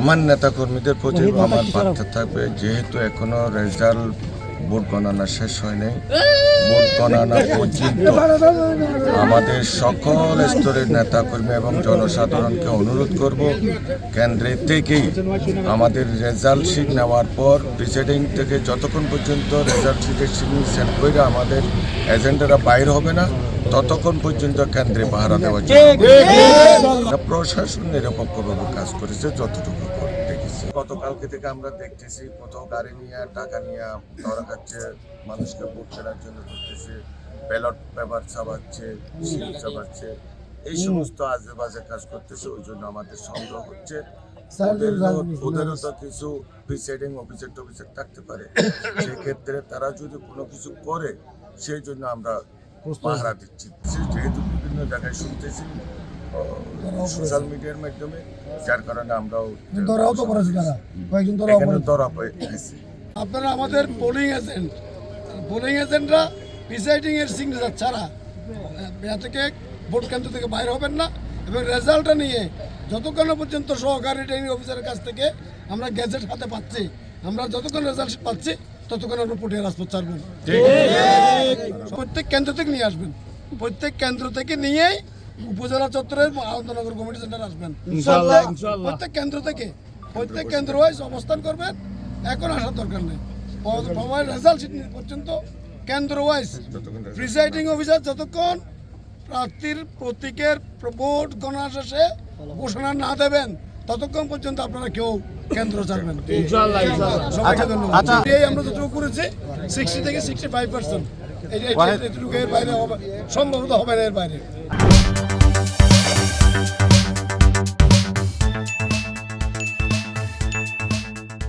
আমার নেতা কর্মীদের প্রতি আমার বার্তা থাকবে যেহেতু এখনও রেজাল্ট ভোট গণনা শেষ হয়নি ভোট গণনা পর্যন্ত আমাদের সকল স্তরের নেতা কর্মী এবং জনসাধারণকে অনুরোধ করব কেন্দ্রের থেকেই আমাদের রেজাল্ট শিট নেওয়ার পর প্রিসাইডিং থেকে যতক্ষণ পর্যন্ত রেজাল্ট শিটের সিগনেচার করে আমাদের এজেন্ডারা বাইর হবে না ততক্ষণ পর্যন্ত কেন্দ্রে পাহারা জন্য প্রশাসন নিরপেক্ষভাবে কাজ করেছে যতটুকু দেখেছি। গতকালকে থেকে আমরা দেখতেছি কোথাও গাড়ি নিয়ে টাকা নিয়ে ধরা খাচ্ছে মানুষকে ভোট কেনার জন্য করতেছে ব্যালট পেপার ছাপাচ্ছে সিল ছাপাচ্ছে এই সমস্ত আজে বাজে কাজ করতেছে ওই জন্য আমাদের সন্দেহ হচ্ছে। ওদেরও তো কিছু প্রিসাইডিং অফিসার টফিসার থাকতে পারে। সেক্ষেত্রে তারা যদি কোনো কিছু করে সেই জন্য আমরা পাহারা দিচ্ছি। যেহেতু বিভিন্ন জায়গায় শুনতেছি সোশ্যাল মিডিয়ার মাধ্যমে যার কারণে আমরাও ধরাও তো করেছে তারা। কয়েকজন ধরা পেয়েছি আপনারা আমাদের পোলিং এজেন্ট পোলিং এজেন্টরা প্রিসাইডিং এর সিগনেচার ছাড়া। থেকে ভোট কেন্দ্র থেকে বাইরে হবেন না। এবং রেজাল্টটা নিয়ে যতক্ষণ পর্যন্ত সহকারী রিটার্নিং অফিসারের কাছ থেকে আমরা গ্যাজেট হাতে পাচ্ছি আমরা যতক্ষণ রেজাল্ট পাচ্ছি ততক্ষণ আমরা ভোটের রাজপথ ছাড়বেন। প্রত্যেক কেন্দ্র থেকে নিয়ে আসবেন। প্রত্যেক কেন্দ্র থেকে নিয়েই উপজেলা চত্বরের আনন্দনগর কমিটি সেন্টার আসবেন। প্রত্যেক- কেন্দ্র থেকে প্রত্যেক কেন্দ্র ওয়াইজ অবস্থান করবেন। এখন আসার দরকার নেই। সময় রেজাল্ট শিট পর্যন্ত কেন্দ্র ওয়াইজ প্রিসাইডিং অফিসার যতক্ষণ প্রার্থীর প্রতীকের ভোট গণনা শেষে ঘোষণা না দেবেন ততক্ষণ পর্যন্ত আপনারা কেউ কেন্দ্র ছাড়বেন। সবাইকে আচ্ছা, আচ্ছা। আমরা যতটুকু করেছি সিক্সটি থেকে সিক্সটি ফাইভ পার্সেন্ট এর বাইরে সম্ভবত হবে না এর বাইরে।